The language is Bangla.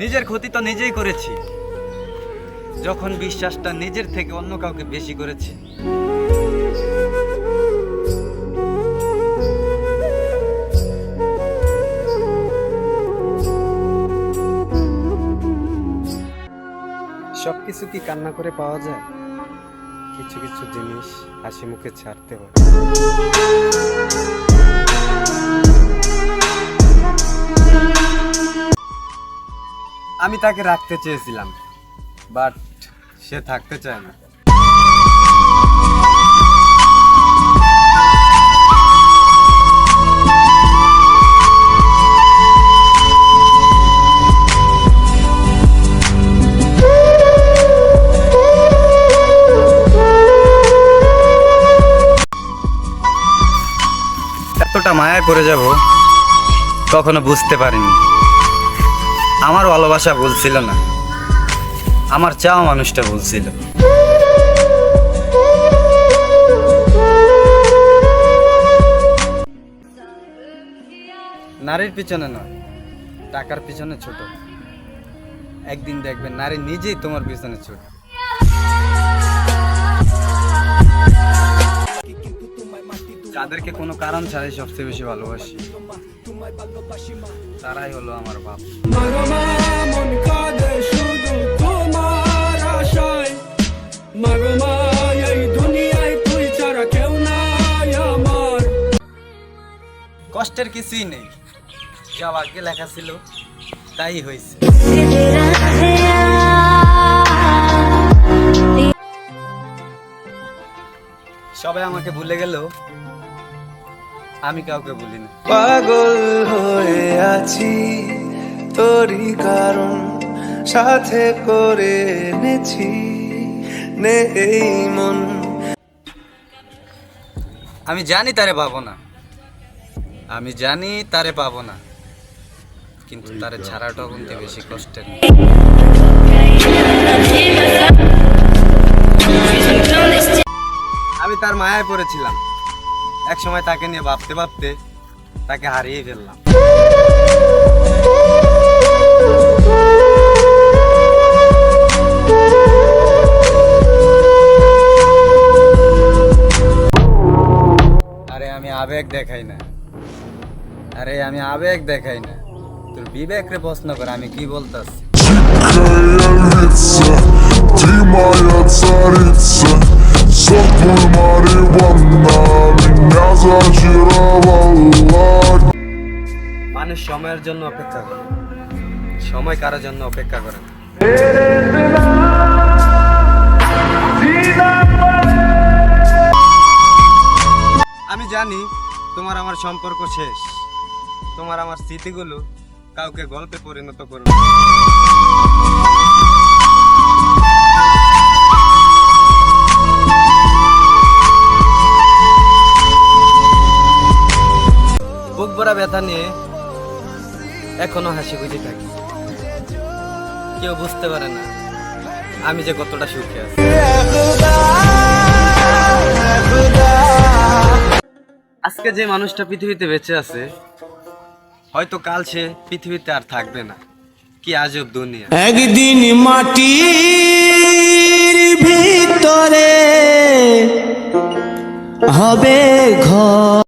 নিজের ক্ষতি তো নিজেই করেছি। যখন বিশ্বাসটা নিজের থেকে অন্য কাউকে বেশি করেছি। সব কিছু কি কান্না করে পাওয়া যায়? কিছু কিছু জিনিস হাসি মুখে ছাড়তে হয়। আমি তাকে রাখতে চেয়েছিলাম বাট সে থাকতে চায় না। এতটা মায়ায় পড়ে যাব, কখনো বুঝতে পারিনি। আমার ভালোবাসা বলছিল না। আমার চাওয়া মানুষটা বলছিল নারীর পিছনে নয় টাকার পিছনে ছোট। একদিন দেখবেন নারী নিজেই তোমার পিছনে ছোট। তাদেরকে কোনো কারণ ছাড়াই সবচেয়ে বেশি ভালোবাসি। তারাই হলো আমার বাপ। মন শুধু তোমার আশায়। মাগমা এই দুনিয়ায় তুই ছাড়া কেউ নাই আমার। কষ্টের কিছুই নেই। যা ভাগ্যে লেখা ছিল তাই হয়েছে। সবাই আমাকে ভুলে গেলেও আমি কাউকে ভুলি না পাগল হয়ে আছি তোরই কারণ সাথে করে এনেছি। নে এই মন। আমি জানি তারে পাবো না। আমি জানি তারে পাবো না। কিন্তু তারে ছাড়াটাও কিন্তু বেশি কষ্টের। আমি তার মায়ায় পড়েছিলাম। এক সময় তাকে নিয়ে ভাবতে ভাবতে তাকে হারিয়ে ফেললাম আরে আমি আবেগ দেখাই না আরে আমি আবেগ দেখাই না তোর বিবেক রে প্রশ্ন কর আমি কি বলতাছি Каялица, ты моя царица Сопла Мариванна меня зачаровала মানুষ সময়ের জন্য অপেক্ষা করে। সময় কারোর জন্য অপেক্ষা করে আমি জানি তোমার আমার সম্পর্ক শেষ। তোমার আমার স্মৃতিগুলো কাউকে গল্পে পরিণত করবে ভরা ব্যথা নিয়ে এখনও হাসি খুঁজে থাকি। কেউ বুঝতে পারে না আমি যে কতটা সুখে আজকে যে মানুষটা পৃথিবীতে বেঁচে আছে, হয়তো কাল সে পৃথিবীতে আর থাকবে না। কি আজব দুনিয়া। একদিন মাটির ভিতরে হবে ঘর।